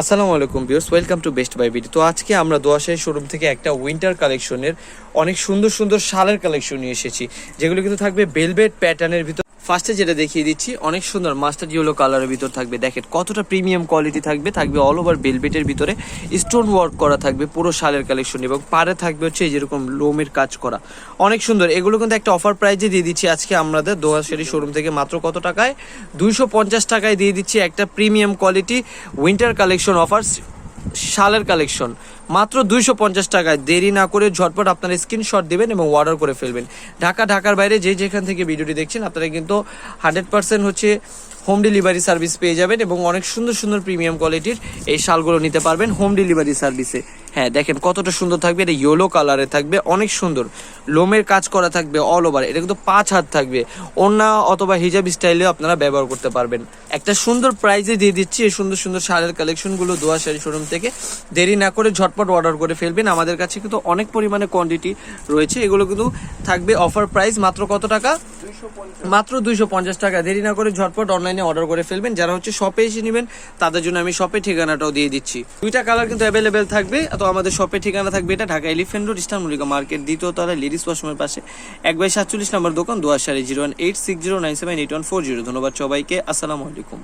আসসালামু আলাইকুম viewers, welcome to Best Buy BD তো আজকে আমরা দোয়াশাই শোরুম থেকে একটা উইন্টার কালেকশনের অনেক সুন্দর সুন্দর শালের কালেকশন নিয়ে এসেছি, যেগুলো কিন্তু থাকবে বেলভেট প্যাটার্নের ভিতর ফার্স্টে যেটা দেখিয়ে দিচ্ছি, অনেক সুন্দর মাস্টার ইয়েলো কালারের ভিতর থাকবে। দেখেন, কতটা প্রিমিয়াম কোয়ালিটি থাকবে। থাকবে অল ওভার বেলভেটের ভিতরে। স্টোন ওয়ার্ক করা থাকবে পুরো শালের কালেকশন এবং পারে থাকবে হচ্ছে যেরকম লোমের কাজ করা। অনেক সুন্দর। এগুলো কিন্তু একটা অফার প্রাইজে দিয়ে দিচ্ছি আজকে আমাদের দোহাশারি শোরুম থেকে মাত্র কত টাকায়? দুইশো পঞ্চাশ টাকায় দিয়ে দিচ্ছি একটা premium quality winter collection offer শালের collection. মাত্র দুইশো পঞ্চাশ টাকায়। দেরি না করে ঝটপট আপনারা স্ক্রিনশট দেবেন এবং অর্ডার করে ফেলবেন। ঢাকা, ঢাকার বাইরে যে যেখান থেকে ভিডিওটি দেখছেন, আপনারা কিন্তু হান্ড্রেড পার্সেন্ট হচ্ছে হোম ডেলিভারি সার্ভিস পেয়ে যাবেন এবং অনেক সুন্দর সুন্দর প্রিমিয়াম কোয়ালিটির এই শালগুলো নিতে পারবেন হোম ডেলিভারি সার্ভিসে হ্যাঁ দেখেন কতটা সুন্দর থাকবে। এটা ইয়েলো কালারে থাকবে, অনেক সুন্দর। লোমের কাজ করা থাকবে অল ওভার এটা কিন্তু পাঁচ হাত থাকবে। ওনা অথবা হিজাব স্টাইলেও আপনারা ব্যবহার করতে পারবেন। একটা সুন্দর প্রাইজে দিয়ে দিচ্ছি এই সুন্দর সুন্দর শাড়ির কালেকশনগুলো দোয়া শাড়ি শোরুম থেকে। দেরি না করে ঝটপট অর্ডার করে ফেলবেন। আমাদের কাছে কিন্তু অনেক পরিমাণে কোয়ান্টিটি রয়েছে। এগুলো কিন্তু থাকবে অফার প্রাইস মাত্র কত টাকা? মাত্র দুইশো পঞ্চাশ টাকা। দেরি না করে ঝটপট অনলাইনে অর্ডার করে ফেলবেন। যারা হচ্ছে শপে এসে নেবেন তাদের জন্য আমি শপে ঠিকানাটাও দিয়ে দিচ্ছি। দুইটা কালার কিন্তু অ্যাভেলেবেল থাকবে। তো আমাদের শপে ঠিকানা থাকবে এটা Dhaka elephant road eastern Mallika market দ্বিতীয় তলা লেডিস ওয়াশরুমের পাশে। এক বাই সাতচল্লিশ নম্বর দোকান দোয়াশারি zero one eight six zero nine seven eight one four zero ধন্যবাদ সবাইকে। আসসালামু আলাইকুম।